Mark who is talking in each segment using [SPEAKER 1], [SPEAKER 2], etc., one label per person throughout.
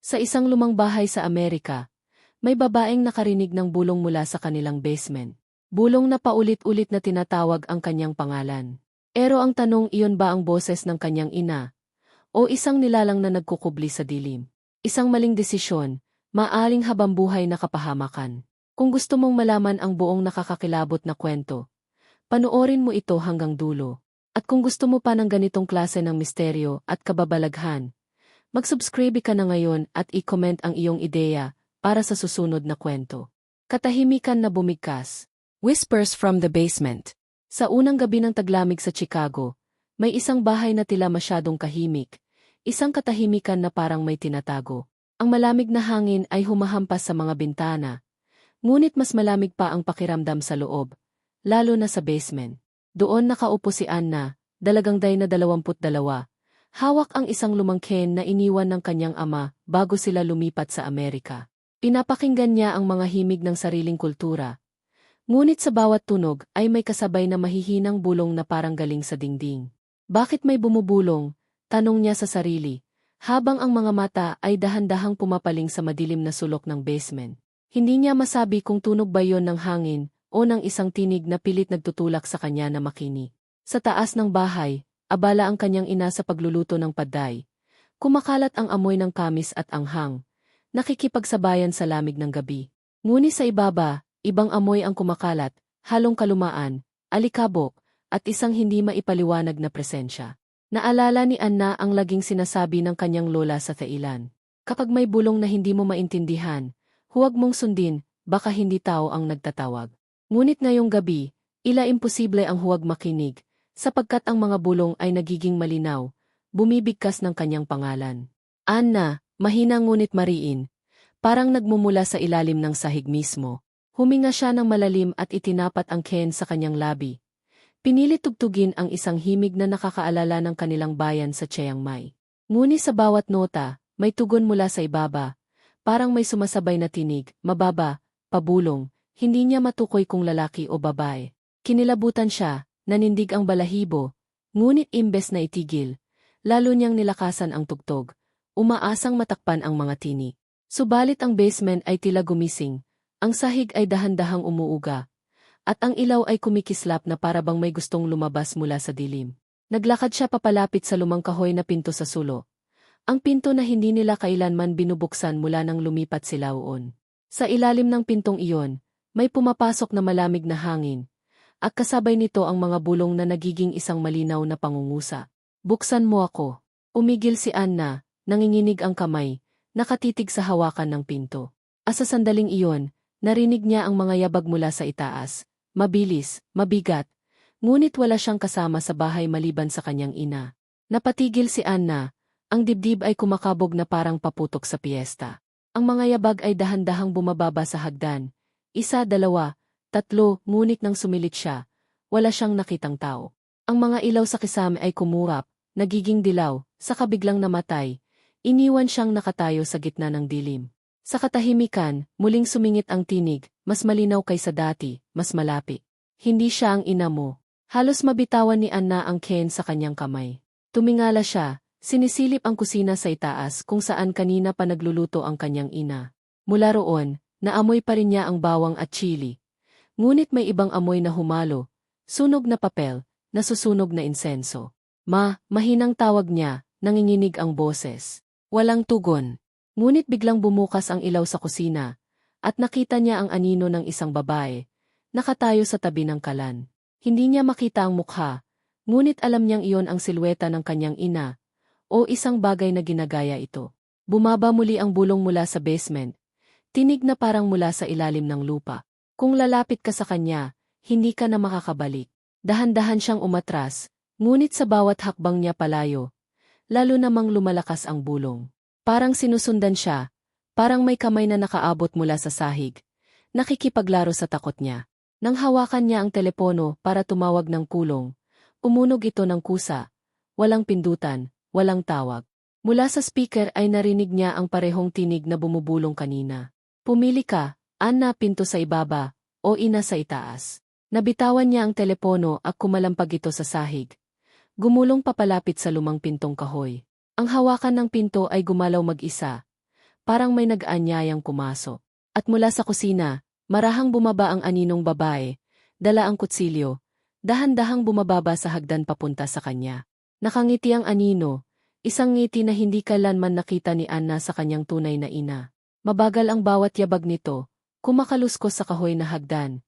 [SPEAKER 1] Sa isang lumang bahay sa Amerika, may babaeng nakarinig ng bulong mula sa kanilang basement. Bulong na paulit-ulit na tinatawag ang kanyang pangalan. Pero ang tanong iyon ba ang boses ng kanyang ina? O isang nilalang na nagkukubli sa dilim? Isang maling desisyon, maaring habambuhay na kapahamakan. Kung gusto mong malaman ang buong nakakakilabot na kwento, panoorin mo ito hanggang dulo. At kung gusto mo pa ng ganitong klase ng misteryo at kababalaghan, mag-subscribe ka na ngayon at i-comment ang iyong ideya para sa susunod na kwento. Katahimikan na bumigkas. Whispers from the Basement Sa unang gabi ng taglamig sa Chicago, may isang bahay na tila masyadong kahimik, isang katahimikan na parang may tinatago. Ang malamig na hangin ay humahampas sa mga bintana, ngunit mas malamig pa ang pakiramdam sa loob, lalo na sa basement. Doon nakaupo si Anna, dalagang day na dalawamput dalawa. Hawak ang isang lumang ken na iniwan ng kanyang ama bago sila lumipat sa Amerika. Pinapakinggan niya ang mga himig ng sariling kultura. Ngunit sa bawat tunog ay may kasabay na mahihinang bulong na parang galing sa dingding. Bakit may bumubulong? Tanong niya sa sarili, habang ang mga mata ay dahan-dahang pumapaling sa madilim na sulok ng basement. Hindi niya masabi kung tunog ba yon ng hangin o ng isang tinig na pilit nagtutulak sa kanya na makini. Sa taas ng bahay, abala ang kanyang ina sa pagluluto ng paday. Kumakalat ang amoy ng kamis at anghang. Nakikipagsabayan sa lamig ng gabi. Ngunit sa ibaba, ibang amoy ang kumakalat, halong kalumaan, alikabok, at isang hindi maipaliwanag na presensya. Naalala ni Anna ang laging sinasabi ng kanyang lola sa Thailand. Kapag may bulong na hindi mo maintindihan, huwag mong sundin, baka hindi tao ang nagtatawag. Ngunit ngayong gabi, ila imposible ang huwag makinig, sapagkat ang mga bulong ay nagiging malinaw, bumibigkas ng kanyang pangalan. Anna, mahina ngunit mariin, parang nagmumula sa ilalim ng sahig mismo. Huminga siya ng malalim at itinapat ang Ken sa kanyang labi. Pinilit tugtugin ang isang himig na nakakaalala ng kanilang bayan sa Chiang Mai. Ngunit sa bawat nota, may tugon mula sa ibaba, parang may sumasabay na tinig, mababa, pabulong, hindi niya matukoy kung lalaki o babae. Kinilabutan siya, nanindig ang balahibo, ngunit imbes na itigil, lalo niyang nilakasan ang tugtog, umaasang matakpan ang mga tinik. Subalit ang basement ay tila gumising, ang sahig ay dahan-dahang umuuga, at ang ilaw ay kumikislap na para bang may gustong lumabas mula sa dilim. Naglakad siya papalapit sa lumang kahoy na pinto sa sulo. Ang pinto na hindi nila kailanman binubuksan mula nang lumipat sila uon. Sa ilalim ng pintong iyon, may pumapasok na malamig na hangin, at kasabay nito ang mga bulong na nagiging isang malinaw na pangungusa. Buksan mo ako. Umigil si Anna, nanginginig ang kamay, nakatitig sa hawakan ng pinto. Asa sandaling iyon, narinig niya ang mga yabag mula sa itaas, mabilis, mabigat, ngunit wala siyang kasama sa bahay maliban sa kanyang ina. Napatigil si Anna, ang dibdib ay kumakabog na parang paputok sa piyesta. Ang mga yabag ay dahan-dahang bumababa sa hagdan. Isa, dalawa, tatlo, ngunit nang sumilit siya, wala siyang nakitang tao. Ang mga ilaw sa kisame ay kumurap, nagiging dilaw, sa kabiglang namatay, Iniwan siyang nakatayo sa gitna ng dilim. Sa katahimikan, muling sumingit ang tinig, mas malinaw kaysa dati, mas malapit. Hindi siya ang ina mo. Halos mabitawan ni Anna ang Ken sa kanyang kamay. Tumingala siya, sinisilip ang kusina sa itaas kung saan kanina pa nagluluto ang kanyang ina. Mula roon, naamoy pa rin niya ang bawang at chili. Ngunit may ibang amoy na humalo, sunog na papel, nasusunog na insenso. Ma, mahinang tawag niya, nanginginig ang boses. Walang tugon. Ngunit biglang bumukas ang ilaw sa kusina, at nakita niya ang anino ng isang babae, nakatayo sa tabi ng kalan. Hindi niya makita ang mukha, ngunit alam niyang iyon ang silweta ng kanyang ina, o isang bagay na ginagaya ito. Bumaba muli ang bulong mula sa basement, tinig na parang mula sa ilalim ng lupa. Kung lalapit ka sa kanya, hindi ka na makakabalik. Dahan-dahan siyang umatras, ngunit sa bawat hakbang niya palayo, lalo namang lumalakas ang bulong. Parang sinusundan siya, parang may kamay na nakaabot mula sa sahig. Nakikipaglaro sa takot niya. Nang hawakan niya ang telepono para tumawag ng kulong, umunog ito ng kusa. Walang pindutan, walang tawag. Mula sa speaker ay narinig niya ang parehong tinig na bumubulong kanina. Pumili ka, Anna pinto sa ibaba, o ina sa itaas. Nabitawan niya ang telepono at kumalampag ito sa sahig. Gumulong papalapit sa lumang pintong kahoy. Ang hawakan ng pinto ay gumalaw mag-isa. parang may nag-aanyayang pumasok. At mula sa kusina, marahang bumaba ang aninong babae, dala ang kutsilyo, dahan-dahang bumababa sa hagdan papunta sa kanya. Nakangiti ang anino, isang ngiti na hindi kailanman nakita ni Anna sa kanyang tunay na ina. Mabagal ang bawat yabag nito, kumakaluskos sa kahoy na hagdan.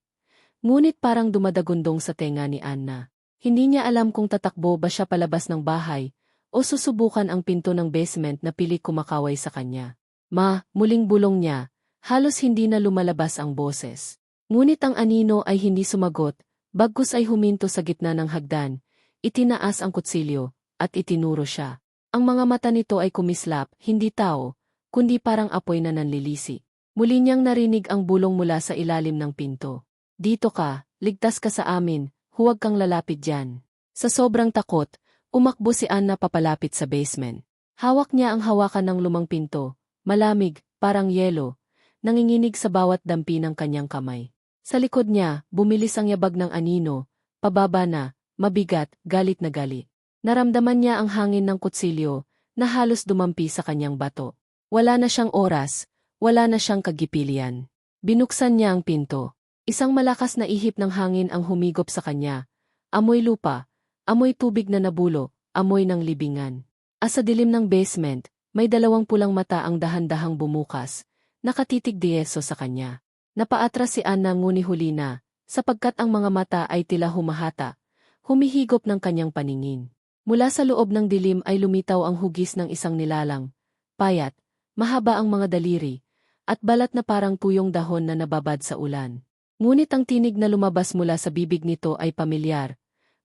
[SPEAKER 1] Ngunit parang dumadagundong sa tenga ni Anna. Hindi niya alam kung tatakbo ba siya palabas ng bahay, o susubukan ang pinto ng basement na pilit kumakaway sa kanya. Ma, muling bulong niya, halos hindi na lumalabas ang boses. Ngunit ang anino ay hindi sumagot, bagkus ay huminto sa gitna ng hagdan, itinaas ang kutsilyo, at itinuro siya. Ang mga mata nito ay kumislap, hindi tao, kundi parang apoy na nanlilisi. Muli niyang narinig ang bulong mula sa ilalim ng pinto. Dito ka, ligtas ka sa amin, huwag kang lalapit dyan. Sa sobrang takot, umakbo si Anna papalapit sa basement. Hawak niya ang hawakan ng lumang pinto, malamig, parang yelo, nanginginig sa bawat dampi ng kanyang kamay. Sa likod niya, bumilis ang yabag ng anino, pababa na, mabigat, galit na galit. Naramdaman niya ang hangin ng kutsilyo, na halos dumampi sa kanyang bato. Wala na siyang oras, wala na siyang kagipilian. Binuksan niya ang pinto. Isang malakas na ihip ng hangin ang humigop sa kanya. Amoy lupa, amoy tubig na nabulo, amoy ng libingan. As sa dilim ng basement, may dalawang pulang mata ang dahan-dahang bumukas, nakatitig dieso sa kanya. Napaatras si Anna nguni huli na, sapagkat ang mga mata ay tila humahata, humihigop ng kanyang paningin. Mula sa loob ng dilim ay lumitaw ang hugis ng isang nilalang, payat, Mahaba ang mga daliri, at balat na parang tuyong dahon na nababad sa ulan. Ngunit ang tinig na lumabas mula sa bibig nito ay pamilyar,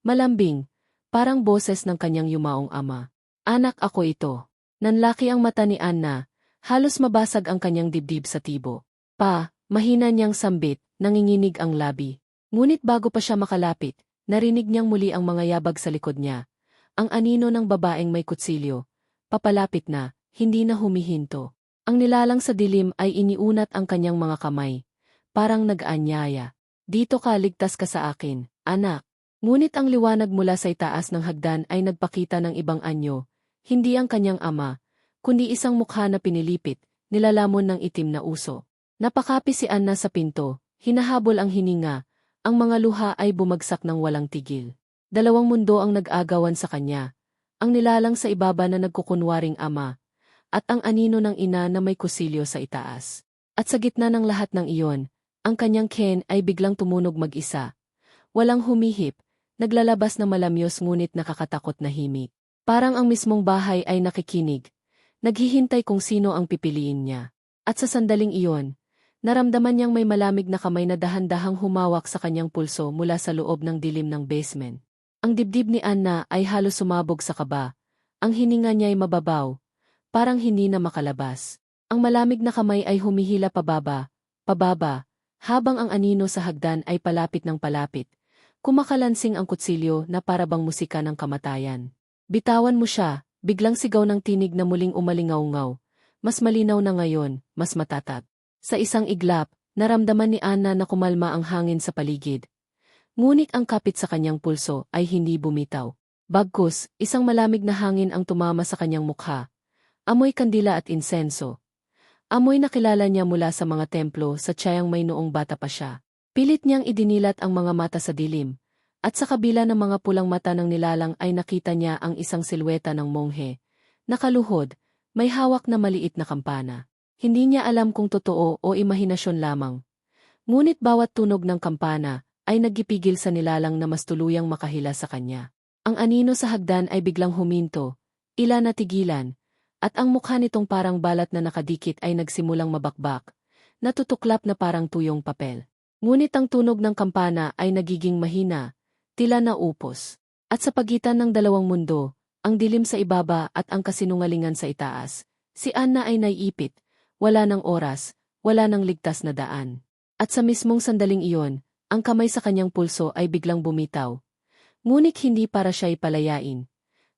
[SPEAKER 1] malambing, parang boses ng kanyang yumaong ama. Anak ako ito. Nanlaki ang mata ni Anna, halos mabasag ang kanyang dibdib sa tibo. Pa, mahina niyang sambit, nanginginig ang labi. Ngunit bago pa siya makalapit, narinig niyang muli ang mga yabag sa likod niya. Ang anino ng babaeng may kutsilyo. Papalapit na, hindi na humihinto. Ang nilalang sa dilim ay iniunat ang kanyang mga kamay. Parang nag-anyaya. Dito ka, ligtas ka sa akin, anak. Ngunit ang liwanag mula sa itaas ng hagdan ay nagpakita ng ibang anyo, hindi ang kanyang ama, kundi isang mukha na pinilipit, nilalamon ng itim na uso. Napakapi si Anna sa pinto, hinahabol ang hininga, ang mga luha ay bumagsak ng walang tigil. Dalawang mundo ang nag-agawan sa kanya, ang nilalang sa ibaba na nagkukunwaring ama, at ang anino ng ina na may kusilyo sa itaas. At sa gitna ng lahat ng iyon, ang kanyang Ken ay biglang tumunog mag-isa. Walang humihip, naglalabas na malamyos ngunit nakakatakot na himik. Parang ang mismong bahay ay nakikinig. Naghihintay kung sino ang pipiliin niya. At sa sandaling iyon, naramdaman niyang may malamig na kamay na dahan-dahang humawak sa kanyang pulso mula sa loob ng dilim ng basement. Ang dibdib ni Anna ay halos sumabog sa kaba. Ang hininga niya ay mababaw, parang hindi na makalabas. Ang malamig na kamay ay humihila pababa, pababa, habang ang anino sa hagdan ay palapit ng palapit. Kumakalansing ang kutsilyo na parabang musika ng kamatayan. Bitawan mo siya, biglang sigaw ng tinig na muling umalingaw-ngaw. Mas malinaw na ngayon, mas matatat. Sa isang iglap, naramdaman ni Anna na kumalma ang hangin sa paligid. Ngunit ang kapit sa kanyang pulso ay hindi bumitaw. Bagkus, isang malamig na hangin ang tumama sa kanyang mukha, Amoy kandila at insenso. Amoy na kilala niya mula sa mga templo sa tiyang may noong bata pa siya. Pilit niyang idinilat ang mga mata sa dilim, at sa kabila ng mga pulang mata ng nilalang ay nakita niya ang isang silweta ng monghe. Nakaluhod, may hawak na maliit na kampana. Hindi niya alam kung totoo o imahinasyon lamang. Ngunit bawat tunog ng kampana ay nagipigil sa nilalang na mas tuluyang makahila sa kanya. Ang anino sa hagdan ay biglang huminto, ila natigilan, at ang mukha nitong parang balat na nakadikit ay nagsimulang mabakbak, natutuklap na parang tuyong papel. Ngunit ang tunog ng kampana ay nagiging mahina, tila na upos. At sa pagitan ng dalawang mundo, ang dilim sa ibaba at ang kasinungalingan sa itaas, si Anna ay naiipit, wala ng oras, wala ng ligtas na daan. At sa mismong sandaling iyon, ang kamay sa kanyang pulso ay biglang bumitaw. Ngunit hindi para siya ipalayain,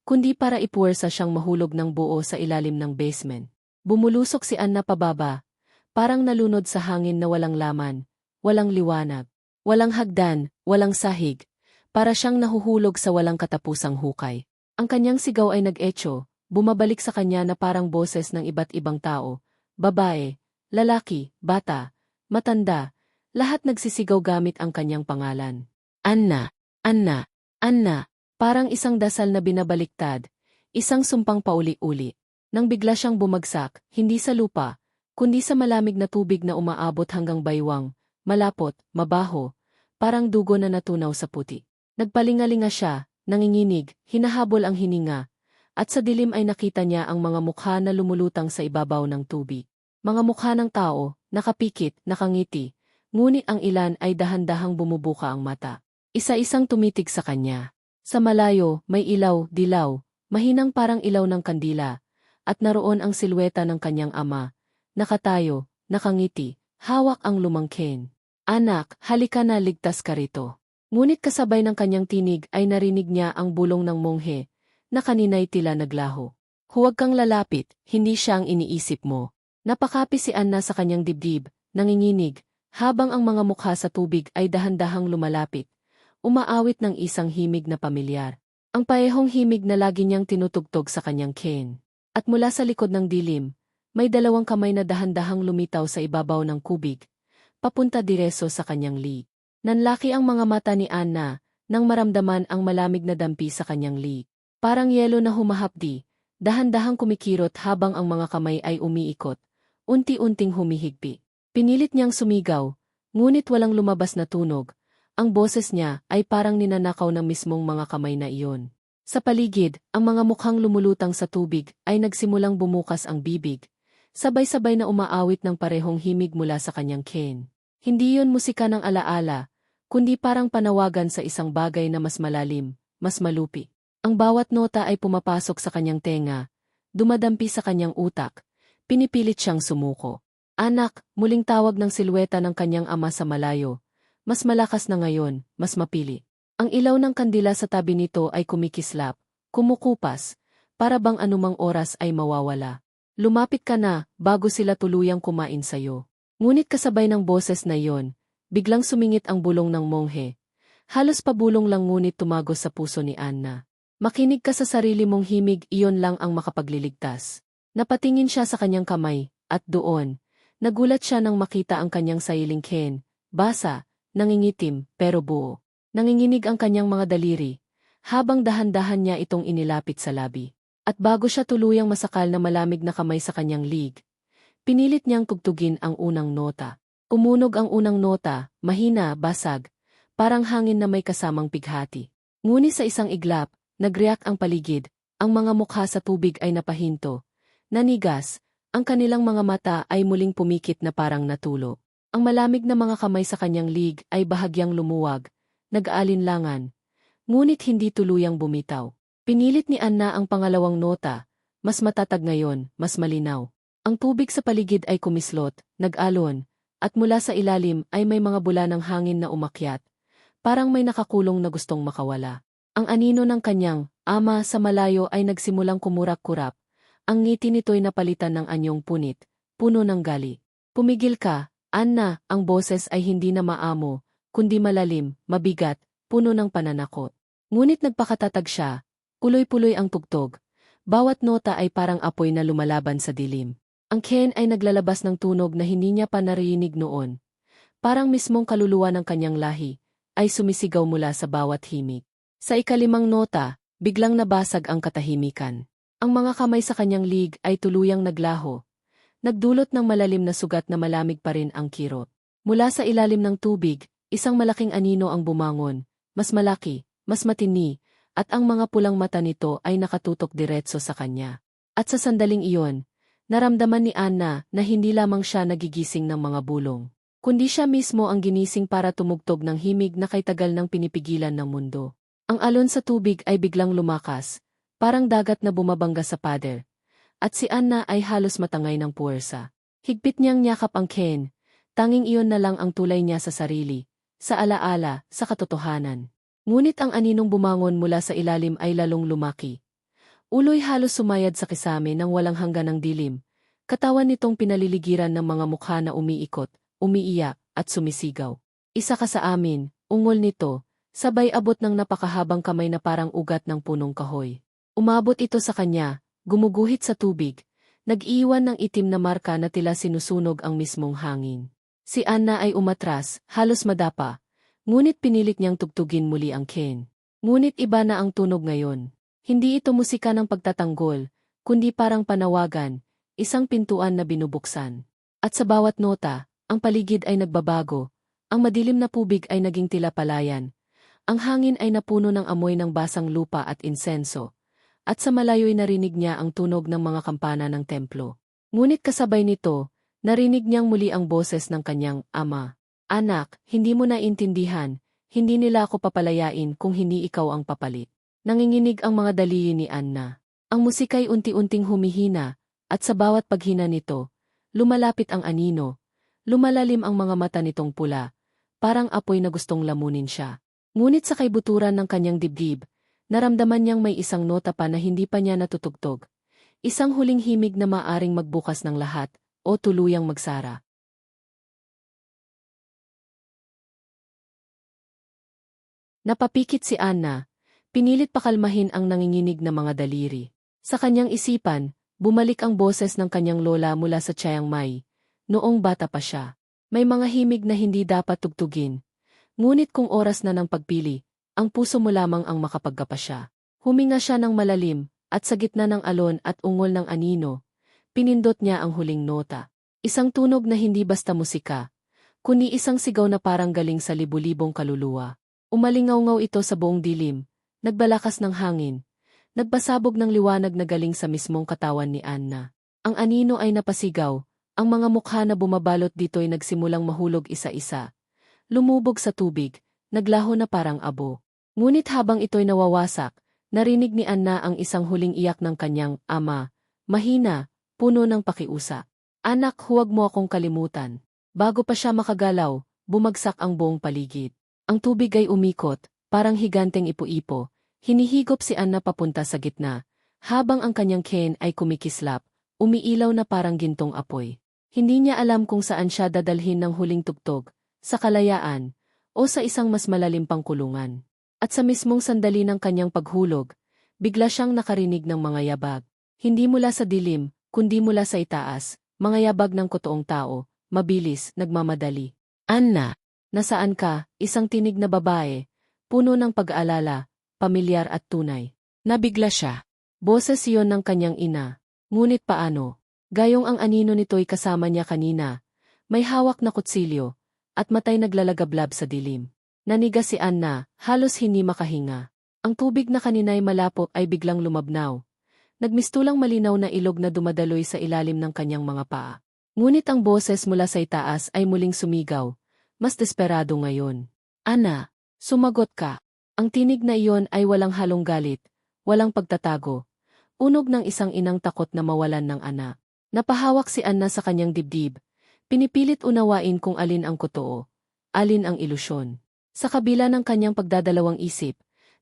[SPEAKER 1] kundi para ipuwersa siyang mahulog ng buo sa ilalim ng basement. Bumulusok si Anna pababa, parang nalunod sa hangin na walang laman, walang liwanag, walang hagdan, walang sahig, para siyang nahuhulog sa walang katapusang hukay. Ang kanyang sigaw ay nag-echo, bumabalik sa kanya na parang boses ng iba't ibang tao, babae, lalaki, bata, matanda, lahat nagsisigaw gamit ang kanyang pangalan. Anna, Anna, Anna, parang isang dasal na binabaliktad, isang sumpang pauli-uli. Nang bigla siyang bumagsak, hindi sa lupa, kundi sa malamig na tubig na umaabot hanggang baywang, malapot, mabaho, parang dugo na natunaw sa puti. Nagpalingalinga siya, nanginginig, hinahabol ang hininga, at sa dilim ay nakita niya ang mga mukha na lumulutang sa ibabaw ng tubig. Mga mukha ng tao, nakapikit, nakangiti, ngunit ang ilan ay dahan-dahang bumubuka ang mata. Isa-isang tumitig sa kanya. Sa malayo, may ilaw, dilaw, mahinang parang ilaw ng kandila, at naroon ang silweta ng kanyang ama, nakatayo, nakangiti, hawak ang lumangkin. Anak, halika na ligtas ka rito. Ngunit kasabay ng kanyang tinig ay narinig niya ang bulong ng monghe, na kanina'y tila naglaho. Huwag kang lalapit, hindi siya ang iniisip mo. Napakapi si Anna sa kanyang dibdib, nanginginig, habang ang mga mukha sa tubig ay dahan-dahang lumalapit, umaawit ng isang himig na pamilyar. Ang paehong himig na lagi niyang tinutugtog sa kanyang ken. At mula sa likod ng dilim, may dalawang kamay na dahan-dahang lumitaw sa ibabaw ng kubig, papunta direso sa kanyang li. Nanlaki ang mga mata ni Anna nang maramdaman ang malamig na dampi sa kanyang li. Parang yelo na humahapdi, dahan-dahang kumikirot habang ang mga kamay ay umiikot, unti-unting humihigpi. Pinilit niyang sumigaw, ngunit walang lumabas na tunog. Ang boses niya ay parang ninanakaw ng mismong mga kamay na iyon. Sa paligid, ang mga mukhang lumulutang sa tubig ay nagsimulang bumukas ang bibig. Sabay-sabay na umaawit ng parehong himig mula sa kanyang ken. Hindi yon musika ng alaala, kundi parang panawagan sa isang bagay na mas malalim, mas malupi. Ang bawat nota ay pumapasok sa kanyang tenga, dumadampi sa kanyang utak, pinipilit siyang sumuko. Anak, muling tawag ng silweta ng kanyang ama sa malayo. Mas malakas na ngayon, mas mapili. Ang ilaw ng kandila sa tabi nito ay kumikislap, kumukupas, para bang anumang oras ay mawawala. Lumapit ka na, bago sila tuluyang kumain sa'yo. Ngunit kasabay ng boses na iyon, biglang sumingit ang bulong ng monghe. Halos pabulong lang ngunit tumagos sa puso ni Anna. Makinig ka sa sarili mong himig iyon lang ang makapagliligtas. Napatingin siya sa kanyang kamay, at doon, nagulat siya nang makita ang kanyang sailing ken, basa, nangingitim, pero buo. Nanginginig ang kanyang mga daliri, habang dahan-dahan niya itong inilapit sa labi. At bago siya tuluyang masakal na malamig na kamay sa kanyang lig, Pinilit niyang tugtugin ang unang nota. Umunog ang unang nota, mahina, basag, parang hangin na may kasamang pighati. Ngunit sa isang iglap, nagreak ang paligid, ang mga mukha sa tubig ay napahinto. Nanigas, ang kanilang mga mata ay muling pumikit na parang natulo. Ang malamig na mga kamay sa kanyang lig ay bahagyang lumuwag, nag-aalinlangan, ngunit hindi tuluyang bumitaw. Pinilit ni Anna ang pangalawang nota, mas matatag ngayon, mas malinaw. Ang tubig sa paligid ay kumislot, nag-alon, at mula sa ilalim ay may mga bula ng hangin na umakyat. Parang may nakakulong na gustong makawala. Ang anino ng kanyang ama sa malayo ay nagsimulang kumurak-kurap. Ang ngiti nito'y napalitan ng anyong punit, puno ng gali. Pumigil ka, Anna, ang boses ay hindi na maamo, kundi malalim, mabigat, puno ng pananakot. Ngunit nagpakatatag siya, puloy-puloy ang tugtog. Bawat nota ay parang apoy na lumalaban sa dilim. Ang Ken ay naglalabas ng tunog na hindi niya pa narinig noon. Parang mismong kaluluwa ng kanyang lahi, ay sumisigaw mula sa bawat himig. Sa ikalimang nota, biglang nabasag ang katahimikan. Ang mga kamay sa kanyang lig ay tuluyang naglaho. Nagdulot ng malalim na sugat na malamig pa rin ang kirot. Mula sa ilalim ng tubig, isang malaking anino ang bumangon, mas malaki, mas matini, at ang mga pulang mata nito ay nakatutok diretso sa kanya. At sa sandaling iyon, Naramdaman ni Anna na hindi lamang siya nagigising ng mga bulong, kundi siya mismo ang ginising para tumugtog ng himig na kay tagal ng pinipigilan ng mundo. Ang alon sa tubig ay biglang lumakas, parang dagat na bumabangga sa pader, at si Anna ay halos matangay ng puwersa. Higpit niyang nyakap ang Ken, tanging iyon na lang ang tulay niya sa sarili, sa alaala, sa katotohanan. Ngunit ang aninong bumangon mula sa ilalim ay lalong lumaki, Uloy halos sumayad sa kisame ng walang hanggan ng dilim. Katawan nitong pinaliligiran ng mga mukha na umiikot, umiiyak, at sumisigaw. Isa ka sa amin, ungol nito, sabay abot ng napakahabang kamay na parang ugat ng punong kahoy. Umabot ito sa kanya, gumuguhit sa tubig, nag-iwan ng itim na marka na tila sinusunog ang mismong hangin. Si Anna ay umatras, halos madapa, ngunit pinilit niyang tugtugin muli ang Ken. Ngunit iba na ang tunog ngayon. Hindi ito musika ng pagtatanggol, kundi parang panawagan, isang pintuan na binubuksan. At sa bawat nota, ang paligid ay nagbabago, ang madilim na pubig ay naging tila palayan, ang hangin ay napuno ng amoy ng basang lupa at insenso, at sa malayo'y narinig niya ang tunog ng mga kampana ng templo. Ngunit kasabay nito, narinig niyang muli ang boses ng kanyang ama. Anak, hindi mo naintindihan, hindi nila ako papalayain kung hindi ikaw ang papalit. Nanginginig ang mga daliin ni Anna. Ang musika'y unti-unting humihina, at sa bawat paghina nito, lumalapit ang anino, lumalalim ang mga mata nitong pula, parang apoy na gustong lamunin siya. Ngunit sa kaibuturan ng kanyang dibdib, naramdaman niyang may isang nota pa na hindi pa niya natutugtog. Isang huling himig na maaring magbukas ng lahat, o tuluyang magsara. Napapikit si Anna, pinilit pakalmahin ang nanginginig na mga daliri. Sa kanyang isipan, bumalik ang boses ng kanyang lola mula sa Chiang Mai. Noong bata pa siya, may mga himig na hindi dapat tugtugin, Ngunit kung oras na ng pagpili, ang puso mo lamang ang makapagkapa siya. Huminga siya ng malalim, at sa gitna ng alon at ungol ng anino, pinindot niya ang huling nota. Isang tunog na hindi basta musika, kundi isang sigaw na parang galing sa libu-libong kaluluwa. Umalingaw-ngaw ito sa buong dilim, nagbalakas ng hangin, nagpasabog ng liwanag na galing sa mismong katawan ni Anna. Ang anino ay napasigaw, ang mga mukha na bumabalot dito'y nagsimulang mahulog isa-isa, lumubog sa tubig, naglaho na parang abo. Ngunit habang ito'y nawawasak, narinig ni Anna ang isang huling iyak ng kanyang ama, mahina, puno ng pakiusa. Anak, huwag mo akong kalimutan. Bago pa siya makagalaw, bumagsak ang buong paligid. Ang tubig ay umikot, parang higanteng ipo-ipo. Hinihigop si Anna papunta sa gitna, habang ang kanyang Ken ay kumikislap, umiilaw na parang gintong apoy. Hindi niya alam kung saan siya dadalhin ng huling tugtog, sa kalayaan, o sa isang mas malalim pang kulungan. At sa mismong sandali ng kanyang paghulog, bigla siyang nakarinig ng mga yabag. Hindi mula sa dilim, kundi mula sa itaas, mga yabag ng kotoong tao, mabilis, nagmamadali. Anna, nasaan ka, isang tinig na babae, puno ng pag-aalala, pamilyar at tunay. Nabigla siya. Boses iyon ng kanyang ina. Ngunit paano? Gayong ang anino nito'y kasama niya kanina. May hawak na kutsilyo, at matay naglalagablab sa dilim. Naniga si Anna, halos hindi makahinga. Ang tubig na kanina'y malapot ay biglang lumabnaw. Nagmistulang malinaw na ilog na dumadaloy sa ilalim ng kanyang mga paa. Ngunit ang boses mula sa itaas ay muling sumigaw, mas desperado ngayon. Ana, sumagot ka. Ang tinig na iyon ay walang halong galit, walang pagtatago. Unog ng isang inang takot na mawalan ng anak. Napahawak si Anna sa kanyang dibdib, Pinipilit unawain kung alin ang kotoo, alin ang ilusyon. Sa kabila ng kanyang pagdadalawang isip,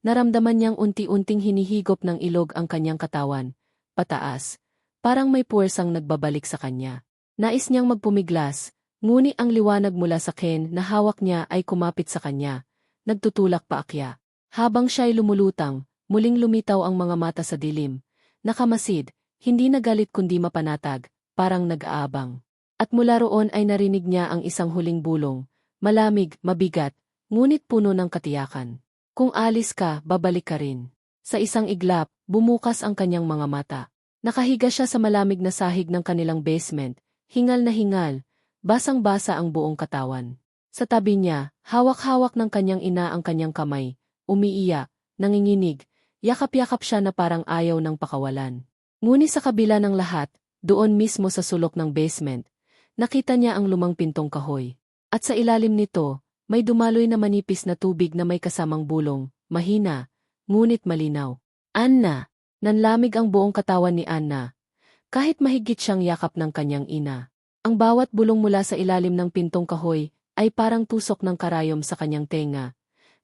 [SPEAKER 1] naramdaman niyang unti-unting hinihigop ng ilog ang kanyang katawan, pataas, parang may puwersang nagbabalik sa kanya. Nais niyang magpumiglas, nguni ang liwanag mula sa Ken na hawak niya ay kumapit sa kanya, nagtutulak paakya. Habang siya'y lumulutang, muling lumitaw ang mga mata sa dilim. Nakamasid, hindi nagalit kundi mapanatag, parang nag-aabang. At mula roon ay narinig niya ang isang huling bulong, malamig, mabigat, ngunit puno ng katiyakan. Kung alis ka, babalik ka rin. Sa isang iglap, bumukas ang kanyang mga mata. Nakahiga siya sa malamig na sahig ng kanilang basement, hingal na hingal, basang-basa ang buong katawan. Sa tabi niya, hawak-hawak ng kanyang ina ang kanyang kamay, umiiyak, nanginginig, yakap-yakap siya na parang ayaw ng pakawalan. Ngunit sa kabila ng lahat, doon mismo sa sulok ng basement, Nakita niya ang lumang pintong kahoy. At sa ilalim nito, may dumaloy na manipis na tubig na may kasamang bulong, mahina, ngunit malinaw. Anna! Nanlamig ang buong katawan ni Anna. Kahit mahigit siyang yakap ng kanyang ina. Ang bawat bulong mula sa ilalim ng pintong kahoy ay parang tusok ng karayom sa kanyang tenga.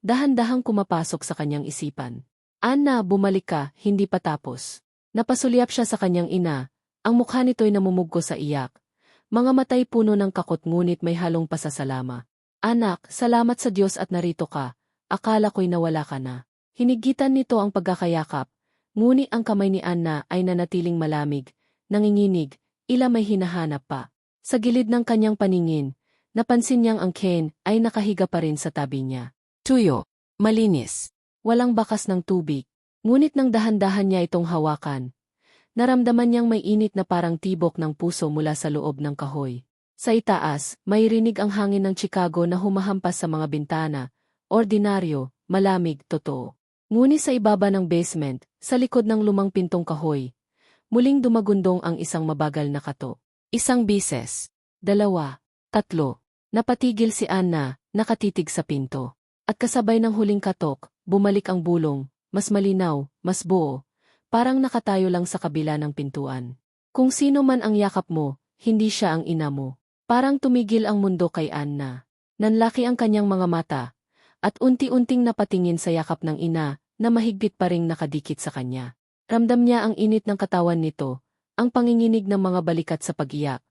[SPEAKER 1] Dahan-dahang kumapasok sa kanyang isipan. Anna, bumalik ka, hindi pa tapos. Napasulyap siya sa kanyang ina, ang mukha nito'y namumugko sa iyak, mga matay puno ng kakot ngunit may halong pasasalama. Anak, salamat sa Diyos at narito ka. Akala ko'y nawala ka na. Hinigitan nito ang pagkakayakap, ngunit ang kamay ni Anna ay nanatiling malamig, nanginginig, ila may hinahanap pa. Sa gilid ng kanyang paningin, napansin niyang ang Ken ay nakahiga pa rin sa tabi niya. Tuyo, malinis, walang bakas ng tubig. Ngunit nang dahan-dahan niya itong hawakan, naramdaman niyang may init na parang tibok ng puso mula sa loob ng kahoy. Sa itaas, may rinig ang hangin ng Chicago na humahampas sa mga bintana. Ordinaryo, malamig, totoo. Ngunit sa ibaba ng basement, sa likod ng lumang pintong kahoy, muling dumagundong ang isang mabagal na kato. Isang bises, dalawa, tatlo. Napatigil si Anna, nakatitig sa pinto. At kasabay ng huling katok, bumalik ang bulong, mas malinaw, mas buo, parang nakatayo lang sa kabila ng pintuan. Kung sino man ang yakap mo, hindi siya ang ina mo. Parang tumigil ang mundo kay Anna. Nanlaki ang kanyang mga mata, at unti-unting napatingin sa yakap ng ina na mahigpit pa ring nakadikit sa kanya. Ramdam niya ang init ng katawan nito, ang panginginig ng mga balikat sa pagiyak,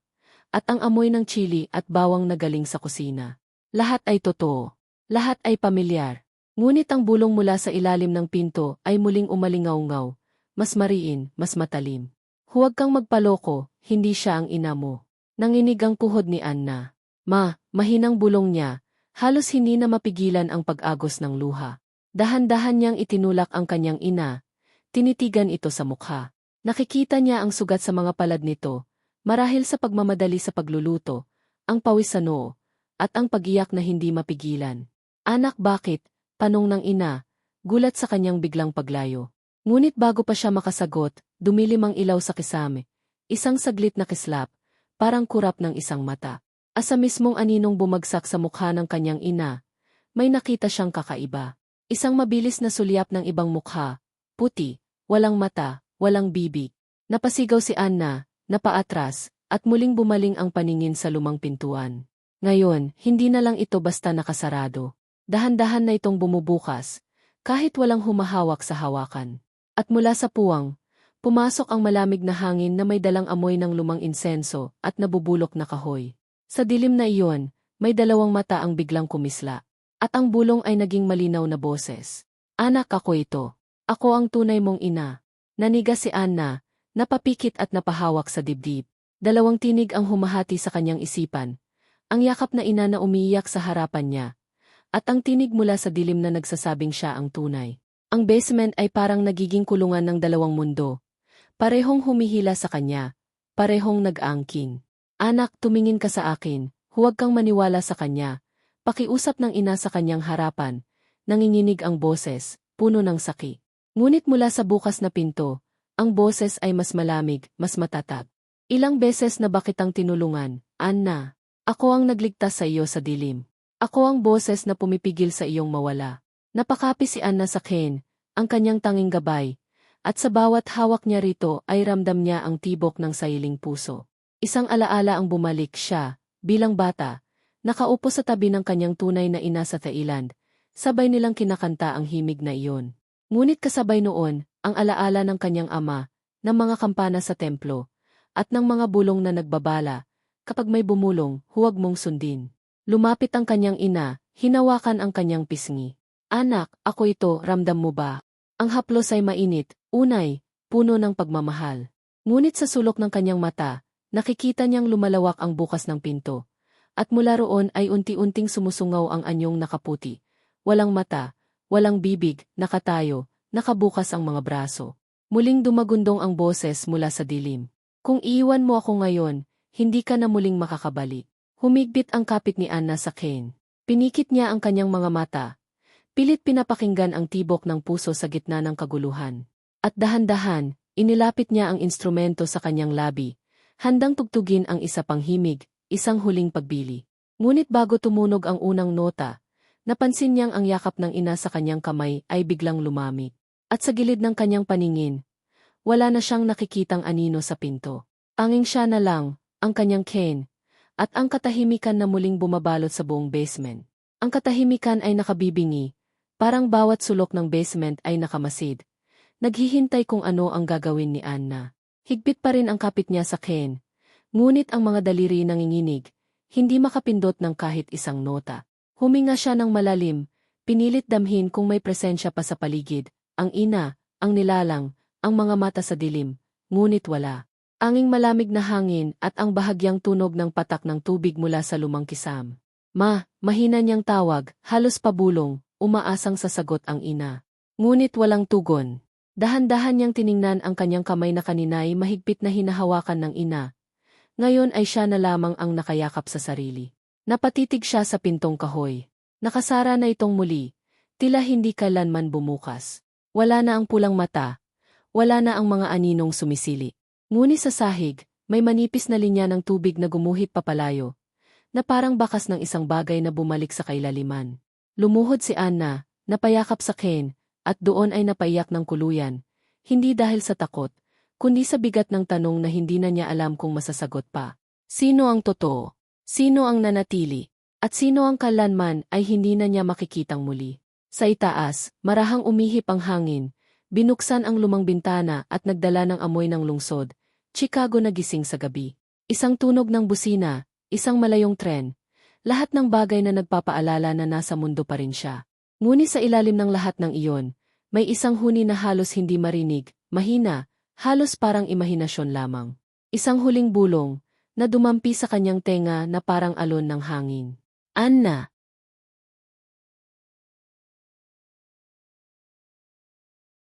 [SPEAKER 1] at ang amoy ng chili at bawang na galing sa kusina. Lahat ay totoo. Lahat ay pamilyar. Ngunit ang bulong mula sa ilalim ng pinto ay muling umalingaw-ngaw, mas mariin, mas matalim. Huwag kang magpaloko, hindi siya ang ina mo. Nanginig ang puhod ni Anna. Ma, mahinang bulong niya, halos hindi na mapigilan ang pag-agos ng luha. Dahan-dahan niyang itinulak ang kanyang ina, tinitigan ito sa mukha. Nakikita niya ang sugat sa mga palad nito, marahil sa pagmamadali sa pagluluto, ang pawis sa noo, at ang pagiyak na hindi mapigilan. Anak bakit? Tanong ng ina, gulat sa kanyang biglang paglayo. Ngunit bago pa siya makasagot, dumilim ang ilaw sa kisame. Isang saglit na kislap, parang kurap ng isang mata. Asa mismong aninong bumagsak sa mukha ng kanyang ina, may nakita siyang kakaiba. Isang mabilis na sulyap ng ibang mukha, puti, walang mata, walang bibig. Napasigaw si Anna, napaatras, at muling bumaling ang paningin sa lumang pintuan. Ngayon, hindi na lang ito basta nakasarado. Dahan-dahan na itong bumubukas, kahit walang humahawak sa hawakan. At mula sa puwang, pumasok ang malamig na hangin na may dalang amoy ng lumang insenso at nabubulok na kahoy. Sa dilim na iyon, may dalawang mata ang biglang kumisla. At ang bulong ay naging malinaw na boses. Anak ako ito. Ako ang tunay mong ina. Naniga si Anna, napapikit at napahawak sa dibdib. Dalawang tinig ang humahati sa kanyang isipan. Ang yakap na ina na umiiyak sa harapan niya, at ang tinig mula sa dilim na nagsasabing siya ang tunay. Ang basement ay parang nagiging kulungan ng dalawang mundo. Parehong humihila sa kanya, parehong nag-angking. Anak, tumingin ka sa akin, huwag kang maniwala sa kanya. Pakiusap ng ina sa kanyang harapan, nanginginig ang boses, puno ng saki. Ngunit mula sa bukas na pinto, ang boses ay mas malamig, mas matatag. Ilang beses na bakit ang tinulungan, Anna, ako ang nagligtas sa iyo sa dilim. Ako ang boses na pumipigil sa iyong mawala. Napakapi si Anna sa Ken, ang kanyang tanging gabay, at sa bawat hawak niya rito ay ramdam niya ang tibok ng sailing puso. Isang alaala ang bumalik siya, bilang bata, nakaupo sa tabi ng kanyang tunay na ina sa Thailand, sabay nilang kinakanta ang himig na iyon. Ngunit kasabay noon, ang alaala ng kanyang ama, ng mga kampana sa templo, at ng mga bulong na nagbabala, kapag may bumulong, huwag mong sundin. Lumapit ang kanyang ina, hinawakan ang kanyang pisngi. Anak, ako ito, ramdam mo ba? Ang haplos ay mainit, unay, puno ng pagmamahal. Ngunit sa sulok ng kanyang mata, nakikita niyang lumalawak ang bukas ng pinto. At mula roon ay unti-unting sumusungaw ang anyong nakaputi. Walang mata, walang bibig, nakatayo, nakabukas ang mga braso. Muling dumagundong ang boses mula sa dilim. Kung iiwan mo ako ngayon, hindi ka na muling makakabalik. Humigpit ang kapit ni Anna sa Ken. Pinikit niya ang kanyang mga mata. Pilit pinapakinggan ang tibok ng puso sa gitna ng kaguluhan. At dahan-dahan, inilapit niya ang instrumento sa kanyang labi, handang tugtugin ang isa pang himig, isang huling pagbili. Ngunit bago tumunog ang unang nota, napansin niyang ang yakap ng ina sa kanyang kamay ay biglang lumamig. At sa gilid ng kanyang paningin, wala na siyang nakikitang anino sa pinto. Anging siya na lang, ang kanyang Ken, at ang katahimikan na muling bumabalot sa buong basement. Ang katahimikan ay nakabibingi, parang bawat sulok ng basement ay nakamasid. Naghihintay kung ano ang gagawin ni Anna. Higpit pa rin ang kapit niya sa Ken, ngunit ang mga daliri nanginginig, hindi makapindot ng kahit isang nota. Huminga siya ng malalim, pinilit damhin kung may presensya pa sa paligid, ang ina, ang nilalang, ang mga mata sa dilim, ngunit wala. Anging malamig na hangin at ang bahagyang tunog ng patak ng tubig mula sa lumang kisam. Ma, mahina niyang tawag, halos pabulong, umaasang sasagot ang ina. Ngunit walang tugon. Dahan-dahan niyang tiningnan ang kanyang kamay na kaninay mahigpit na hinahawakan ng ina. Ngayon ay siya na lamang ang nakayakap sa sarili. Napatitig siya sa pintong kahoy. Nakasara na itong muli. Tila hindi kailanman bumukas. Wala na ang pulang mata. Wala na ang mga aninong sumisili. Ngunit sa sahig, may manipis na linya ng tubig na gumuhit papalayo, na parang bakas ng isang bagay na bumalik sa kailaliman. Lumuhod si Anna, napayakap sa Ken, at doon ay napaiyak ng kuluyan, hindi dahil sa takot, kundi sa bigat ng tanong na hindi na niya alam kung masasagot pa. Sino ang totoo? Sino ang nanatili? At sino ang kalanman ay hindi na niya makikitang muli? Sa itaas, marahang umihip ang hangin, binuksan ang lumang bintana at nagdala ng amoy ng lungsod, Chicago nagising sa gabi. Isang tunog ng busina, isang malayong tren, lahat ng bagay na nagpapaalala na nasa mundo pa rin siya. Ngunit sa ilalim ng lahat ng iyon, may isang huni na halos hindi marinig, mahina, halos parang imahinasyon lamang. Isang huling bulong, na dumampi sa kanyang tenga na parang alon ng hangin. Anna,